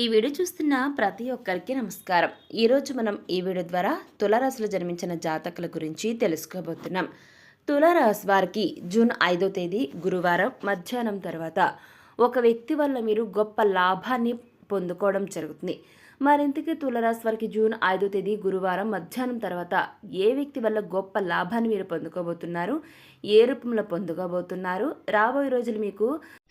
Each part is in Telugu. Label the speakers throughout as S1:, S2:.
S1: ఈ వీడియో చూస్తున్న ప్రతి ఒక్కరికి నమస్కారం. ఈరోజు మనం ఈ వీడియో ద్వారా తులారాశిలో జన్మించిన జాతకుల గురించి తెలుసుకోబోతున్నాం. తులారాశి వారికి జూన్ ఐదో తేదీ గురువారం మధ్యాహ్నం తర్వాత ఒక వ్యక్తి వల్ల మీరు గొప్ప లాభాన్ని పొందుకోవడం జరుగుతుంది. మరింతకి తులరాశి వారికి జూన్ ఐదో తేదీ గురువారం మధ్యాహ్నం తర్వాత ఏ వ్యక్తి వల్ల గొప్ప లాభాన్ని మీరు పొందుకోబోతున్నారు ఏ రూపంలో పొందుకోబోతున్నారు రాబోయే రోజులు మీకు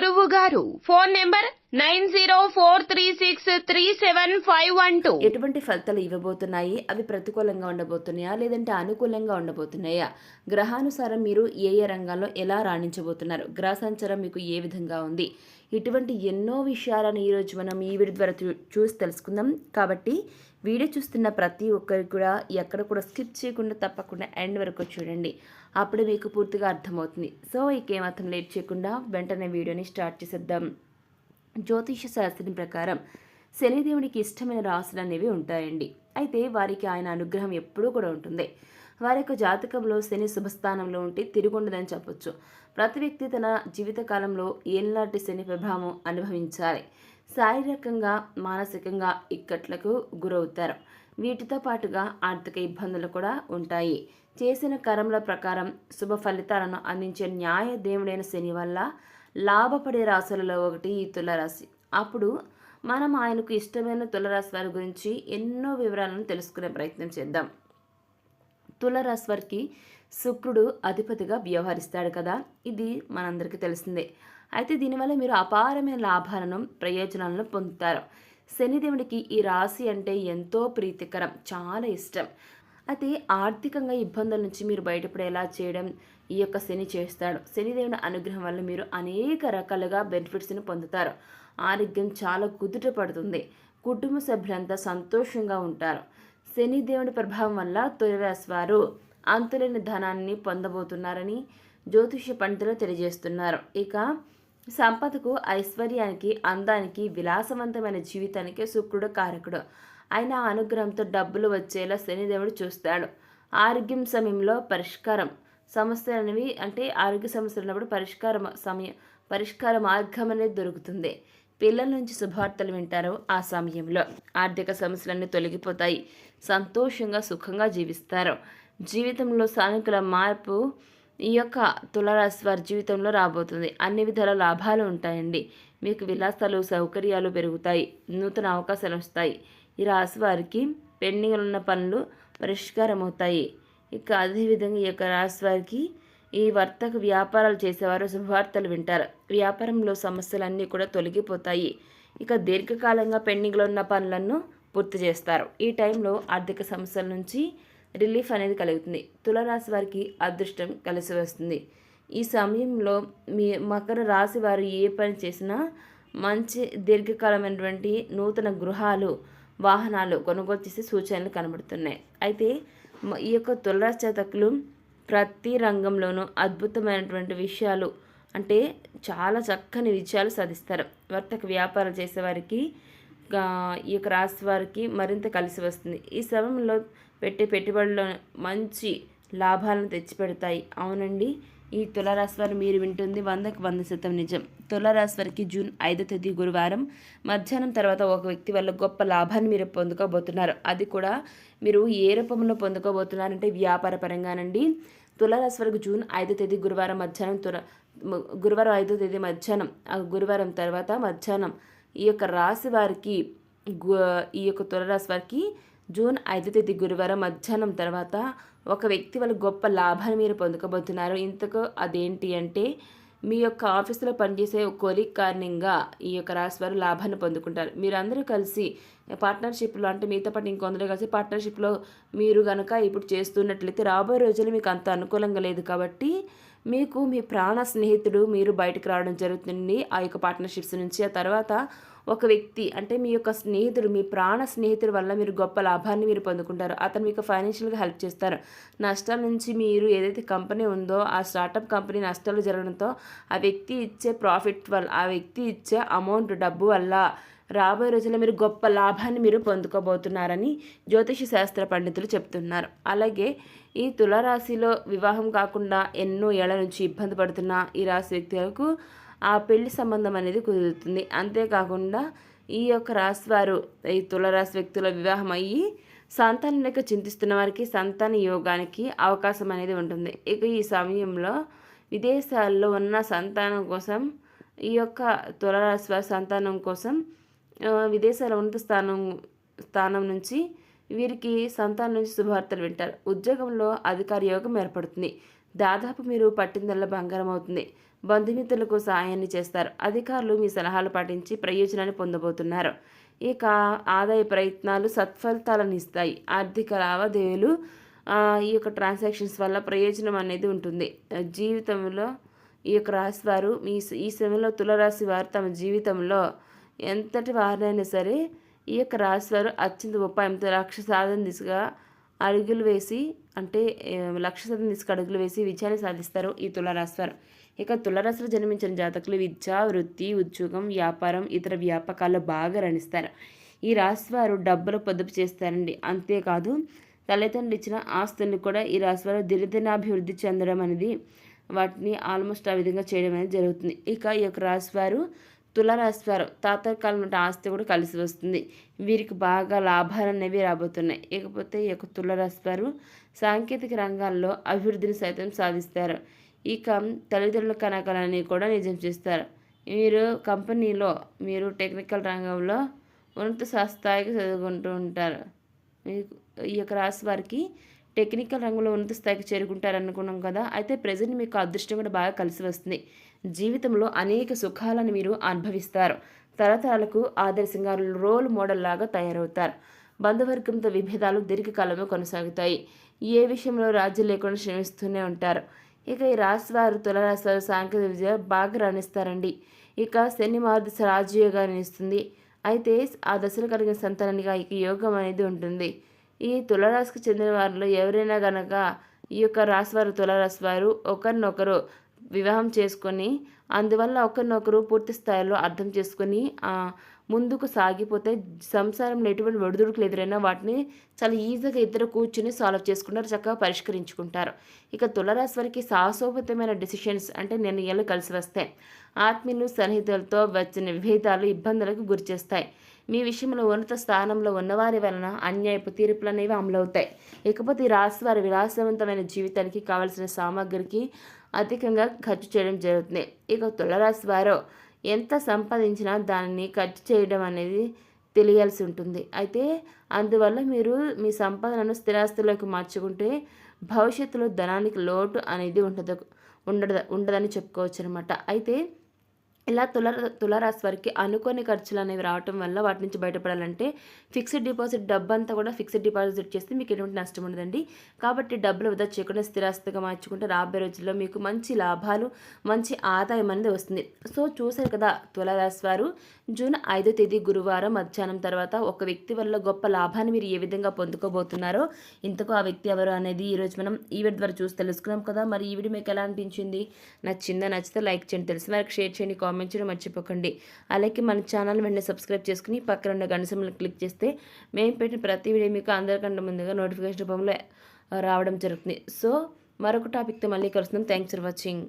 S2: గురువు గారు. Phone number nine zero four three six three seven five one two.
S1: ఎటువంటి ఫలితాలు ఇవ్వబోతున్నాయి? అవి ప్రతికూలంగా ఉండబోతున్నాయా? లేదంటే అనుకూలంగా ఉండబోతున్నాయా? గ్రహానుసారం మీరు ఏ ఏ రంగాల్లో ఎలా రాణించబోతున్నారు? గ్రహ సంచారం మీకు ఏ విధంగా ఉంది? ఇటువంటి ఎన్నో విషయాలను ఈరోజు మనం ఈ వీడియో ద్వారా చూ- చూసి తెలుసుకుందాం. కాబట్టి వీడియో చూస్తున్న ప్రతి ఒక్కరికి కూడా ఎక్కడ కూడా స్కిప్ చేయకుండా తప్పకుండా ఎండ్ వరకు చూడండి. అప్పుడు మీకు పూర్తిగా అర్థమవుతుంది. సో ఇక లేట్ చేయకుండా వెంటనే వీడియోని స్టార్ట్ చేసేద్దాం. జ్యోతిష శాస్త్రం ప్రకారం శనిదేవునికి ఇష్టమైన రాశులు అనేవి ఉంటాయండి. అయితే వారికి ఆయన అనుగ్రహం ఎప్పుడూ కూడా ఉంటుంది. వారి యొక్క జాతకంలో శని శుభస్థానంలో ఉంటే తిరుగుండదని చెప్పొచ్చు. ప్రతి వ్యక్తి తన జీవితకాలంలో ఏనాటి శని ప్రభావం అనుభవించాలి. శారీరకంగా మానసికంగా ఇక్కట్లకు గురవుతారు. వీటితో పాటుగా ఆర్థిక ఇబ్బందులు కూడా ఉంటాయి. చేసిన కర్మల ప్రకారం శుభ ఫలితాలను అందించే న్యాయ దేవుడైన శని వల్ల లాభపడే రాశులలో ఒకటి ఈ తులరాశి. అప్పుడు మనం ఆయనకు ఇష్టమైన తులరాశి వారి గురించి ఎన్నో వివరాలను తెలుసుకునే ప్రయత్నం చేద్దాం. తులరాశి వారికి శుక్రుడు అధిపతిగా వ్యవహరిస్తాడు కదా? ఇది మనందరికీ తెలిసిందే. అయితే దీనివల్ల మీరు అపారమైన లాభాలను ప్రయోజనాలను పొందుతారు. శనిదేవుడికి ఈ రాశి అంటే ఎంతో ప్రీతికరం చాలా ఇష్టం. అయితే ఆర్థికంగా ఇబ్బందుల నుంచి మీరు బయటపడేలా చేయడం ఈ యొక్క శని చేస్తాడు. శనిదేవుని అనుగ్రహం వల్ల మీరు అనేక రకాలుగా బెనిఫిట్స్ని పొందుతారు. ఆరోగ్యం చాలా కుదుట పడుతుంది. కుటుంబ సభ్యులంతా సంతోషంగా ఉంటారు. శనిదేవుని ప్రభావం వల్ల తులరాశి వారు అంతులేని ధనాన్ని పొందబోతున్నారని జ్యోతిష పండితులు తెలియజేస్తున్నారు. ఇక సంపదకు ఐశ్వర్యానికి అందానికి విలాసవంతమైన జీవితానికి శుక్రుడు కారకుడు. ఆయన అనుగ్రహంతో డబ్బులు వచ్చేలా శనిదేవుడు చూస్తాడు. ఆరోగ్యం సమయంలో పరిష్కారం. సమస్యలు అనేవి అంటే ఆరోగ్య సమస్యలు ఉన్నప్పుడు పరిష్కారం సమయం పరిష్కార మార్గం అనేది దొరుకుతుంది. పిల్లల నుంచి శుభవార్తలు వింటారు ఆ సమయంలో. ఆర్థిక సమస్యలన్నీ తొలగిపోతాయి. సంతోషంగా సుఖంగా జీవిస్తారు. జీవితంలో సానుకూల మార్పు ఈ యొక్క తులరాశి వారి జీవితంలో రాబోతుంది. అన్ని విధాల లాభాలు ఉంటాయండి. మీకు విలాసాలు సౌకర్యాలు పెరుగుతాయి. నూతన అవకాశాలు వస్తాయి. ఈ రాశి వారికి పెండింగ్ ఉన్న పనులు పరిష్కారం అవుతాయి ఇక అదేవిధంగా ఈ యొక్క రాశి వారికి ఈ వర్తక వ్యాపారాలు చేసేవారు శుభవార్తలు వింటారు. వ్యాపారంలో సమస్యలన్నీ కూడా తొలగిపోతాయి. ఇక దీర్ఘకాలంగా పెండింగ్లో ఉన్న పనులను పూర్తి చేస్తారు. ఈ టైంలో ఆర్థిక సమస్యల నుంచి రిలీఫ్ అనేది కలుగుతుంది. తులరాశి వారికి అదృష్టం కలిసి వస్తుంది. ఈ సమయంలో మీ మకర రాశి వారు ఏ పని చేసినా మంచి దీర్ఘకాలమైనటువంటి నూతన గృహాలు వాహనాలు కొనుగోలు చేసే సూచనలు కనబడుతున్నాయి. అయితే ఈ యొక్క తులరాశి జాతకులు ప్రతి రంగంలోనూ అద్భుతమైనటువంటి విషయాలు అంటే చాలా చక్కని విజయాలు సాధిస్తారు. వర్తక వ్యాపారం చేసేవారికి ఈ యొక్క రాశి వారికి మరింత కలిసి వస్తుంది. ఈ సమయంలో పెట్టే పెట్టుబడులు మంచి లాభాలను తెచ్చిపెడతాయి. అవునండి ఈ తులారాశి వారు మీరు వింటుంది వందకు వంద శాతం నిజం. తులారాశి వారికి జూన్ ఐదో తేదీ గురువారం. మధ్యాహ్నం తర్వాత ఒక వ్యక్తి వల్ల గొప్ప లాభాన్ని మీరు పొందుకోబోతున్నారు. అది కూడా మీరు ఏ రూపంలో పొందుకోబోతున్నారంటే వ్యాపార పరంగానండి. తులారాశి వరకు జూన్ ఐదో తేదీ గురువారం మధ్యాహ్నం తుల గురువారం ఐదో తేదీ మధ్యాహ్నం ఆ గురువారం తర్వాత మధ్యాహ్నం ఈ యొక్క రాశి వారికి ఈ యొక్క తులరాశి వారికి జూన్ ఐదో తేదీ గురువారం మధ్యాహ్నం తర్వాత ఒక వ్యక్తి వల్ల గొప్ప లాభాన్ని మీరు పొందుకోబోతున్నారు. ఇంతకు అదేంటి అంటే మీ యొక్క ఆఫీసులో పనిచేసే కొలీగ్ కారణంగా ఈ యొక్క రాశి వారు లాభాన్ని పొందుకుంటారు. మీరందరూ కలిసి పార్ట్నర్షిప్లో అంటే మీతో పాటు ఇంకొందరు కలిసి పార్ట్నర్షిప్లో మీరు కనుక ఇప్పుడు చేస్తున్నట్లయితే రాబోయే రోజులు మీకు అంత అనుకూలంగా లేదు కాబట్టి మీకు మీ ప్రాణ స్నేహితుడు మీరు బయటకు రావడం జరుగుతుంది. ఆ యొక్క పార్ట్నర్షిప్స్ నుంచి ఆ తర్వాత ఒక వ్యక్తి అంటే మీ యొక్క స్నేహితుడు మీ ప్రాణ స్నేహితుడి వల్ల మీరు గొప్ప లాభాన్ని మీరు పొందుకుంటారు. అతను మీకు ఫైనాన్షియల్గా హెల్ప్ చేస్తారు. నష్టాల నుంచి మీరు ఏదైతే కంపెనీ ఉందో ఆ స్టార్టప్ కంపెనీ నష్టాలు జరగడంతో ఆ వ్యక్తి ఇచ్చే ప్రాఫిట్ వల్ల ఆ వ్యక్తి ఇచ్చే అమౌంట్ డబ్బు వల్ల రాబోయే రోజుల్లో మీరు గొప్ప లాభాన్ని మీరు పొందుకోబోతున్నారని జ్యోతిష శాస్త్ర పండితులు చెప్తున్నారు. అలాగే ఈ తులారాశిలో వివాహం కాకుండా ఎన్నో ఏళ్ళ నుంచి ఇబ్బంది పడుతున్న ఈ రాశి వ్యక్తులకు ఆ పెళ్ళి సంబంధం అనేది కుదురుతుంది. అంతేకాకుండా ఈ యొక్క రాశి వారు ఈ తులరాశి వ్యక్తుల వివాహం అయ్యి సంతానం లేక చింతిస్తున్న వారికి సంతాన యోగానికి అవకాశం అనేది ఉంటుంది. ఇక ఈ సమయంలో విదేశాల్లో ఉన్న సంతానం కోసం ఈ యొక్క తులరాశి వారి సంతానం కోసం విదేశాల ఉన్నత స్థానం స్థానం నుంచి వీరికి సంతానం నుంచి శుభవార్తలు వింటారు. ఉద్యోగంలో అధికార యోగం ఏర్పడుతుంది. దాదాపు మీరు పట్టిందల్లా బంగారం అవుతుంది. బంధుమిత్రులకు సహాయాన్ని చేస్తారు. అధికారులు మీ సలహాలు పాటించి ప్రయోజనాన్ని పొందబోతున్నారు. ఇక ఆదాయ ప్రయత్నాలు సత్ఫలితాలను ఇస్తాయి. ఆర్థిక లావాదేవీలు ఈ యొక్క ట్రాన్సాక్షన్స్ వల్ల ప్రయోజనం అనేది ఉంటుంది. జీవితంలో ఈ యొక్క రాశి వారు మీ ఈ సమయంలో తులరాశి వారు తమ జీవితంలో ఎంతటి వారినైనా సరే ఈ యొక్క రాశి వారు అత్యంత ఉపాయంతో లక్ష్య సాధన దిశగా అడుగులు వేసి అంటే లక్ష లక్ష్య సాధన అడుగులు వేసి విజయాన్ని సాధిస్తారు ఈ తులారాశి వారు ఇక తులారాశిలో జన్మించిన జాతకులు విద్య వృత్తి ఉద్యోగం వ్యాపారం ఇతర వ్యాపకాల్లో బాగా రణిస్తారు. ఈ రాశివారు డబ్బులు పొదుపు చేస్తారండి. అంతేకాదు తల్లిదండ్రులు ఇచ్చిన ఆస్తుల్ని కూడా ఈ రాశి వారు దినదినాభివృద్ధి చెందడం అనేది వాటిని ఆల్మోస్ట్ ఆ విధంగా చేయడం అనేది జరుగుతుంది. ఇక ఈ యొక్క రాశివారు తులారాశి వారు తాతకాలం ఆస్తి కూడా కలిసి వస్తుంది. వీరికి బాగా లాభాలు అనేవి రాబోతున్నాయి. ఇకపోతే ఈ యొక్క తులారాశి వారు సాంకేతిక రంగాల్లో అభివృద్ధిని సైతం సాధిస్తారు. ఇక తల్లిదండ్రుల కనకాలని కూడా నిజం చేస్తారు. మీరు కంపెనీలో మీరు టెక్నికల్ రంగంలో ఉన్నత స్థాయికి చదువుకుంటూ ఉంటారు. మీకు ఈ యొక్క రాశి వారికి టెక్నికల్ రంగంలో ఉన్నత స్థాయికి చేరుకుంటారు అనుకున్నాం కదా అయితే ప్రజెంట్ మీకు అదృష్టం కూడా బాగా కలిసి వస్తుంది. జీవితంలో అనేక సుఖాలను మీరు అనుభవిస్తారు. తరతరాలకు ఆదర్శంగా రోల్ మోడల్ లాగా తయారవుతారు. బంధువర్గంతో విభేదాలు దీర్ఘకాలంలో కొనసాగుతాయి. ఏ విషయంలో రాజ్యం లేకుండా శ్రమిస్తూనే ఉంటారు. ఇక ఈ రాశి వారు తులరాశి వారు సాంకేతిక విద్య బాగా రాణిస్తారండి. ఇక శని మహాదశ రాజయోగాన్ని ఇస్తుంది. అయితే ఆ దశలు కలిగిన సంతానానికి ఇక యోగం అనేది ఉంటుంది. ఈ తులరాశికి చెందిన వారిలో ఎవరైనా గనక ఈ యొక్క రాశి వారు తులరాశి వారు ఒకరినొకరు వివాహం చేసుకొని అందువల్ల ఒకరినొకరు పూర్తి స్థాయిలో అర్థం చేసుకొని ముందుకు సాగిపోతే సంసారంలో ఎటువంటి ఒడిదుడుకులు ఎదురైనా వాటిని చాలా ఈజీగా ఇద్దరు కూర్చుని సాల్వ్ చేసుకుంటారు చక్కగా పరిష్కరించుకుంటారు. ఇక తులరాశి వారికి సాహసోపతమైన డిసిషన్స్ అంటే నిర్ణయాలు కలిసి వస్తాయి. ఆత్మీయులు సన్నిహితులతో వచ్చిన విభేదాలు ఇబ్బందులకు గురిచేస్తాయి మీ విషయంలో ఉన్నత స్థానంలో ఉన్నవారి వలన అన్యాయపు తీర్పులు అనేవి అమలవుతాయి. ఇకపోతే ఈ రాశి వారి విలాసవంతమైన జీవితానికి కావలసిన సామాగ్రికి అధికంగా ఖర్చు చేయడం జరుగుతుంది. ఇక తులరాశి వారు ఎంత సంపాదించినా దానిని ఖర్చు చేయడం అనేది తెలియాల్సి ఉంటుంది. అయితే అందువల్ల మీరు మీ సంపాదనను స్థిరాస్తులకు మార్చుకుంటే భవిష్యత్తులో ధనానికి లోటు అనేది ఉండదు ఉండదు ఉండదని చెప్పుకోవచ్చు అనమాట అయితే ఇలా తుల తులారాశి వారికి అనుకోని ఖర్చులు అనేవి రావటం వల్ల వాటి నుంచి బయటపడాలంటే ఫిక్స్డ్ డిపాజిట్ డబ్బు అంతా కూడా ఫిక్స్డ్ డిపాజిట్ చేస్తే మీకు ఎటువంటి నష్టం ఉండదండి. కాబట్టి డబ్బులు వృధా చేయకుండా స్థిరాస్తిగా మార్చుకుంటే రాబోయే రోజుల్లో మీకు మంచి లాభాలు మంచి ఆదాయం అనేది వస్తుంది. సో చూశారు కదా తులారాశి వారు జూన్ ఐదో తేదీ గురువారం మధ్యాహ్నం తర్వాత ఒక వ్యక్తి వల్ల గొప్ప లాభాన్ని మీరు ఏ విధంగా పొందుకోబోతున్నారో ఇంతకు ఆ వ్యక్తి ఎవరు అనేది ఈరోజు మనం ఈవెంట్ ద్వారా చూసి తెలుసుకున్నాం కదా. మరి ఈ వీడియో మీకు ఎలా అనిపించింది? నచ్చిందా? నచ్చితే లైక్ చేయండి. తెలిసిన వారికి షేర్ చేయండి. కామెంట్ చేయడం మర్చిపోకండి. అలాగే మన ఛానల్ వెంటనే సబ్స్క్రైబ్ చేసుకుని పక్కన ఉన్న గణసంలో క్లిక్ చేస్తే మేము పెట్టిన ప్రతి వీడియో మీకు అందరికంటే ముందుగా నోటిఫికేషన్ రూపంలో రావడం జరుగుతుంది. సో మరొక టాపిక్తో మళ్ళీ కలుస్తున్నాం. Thanks for watching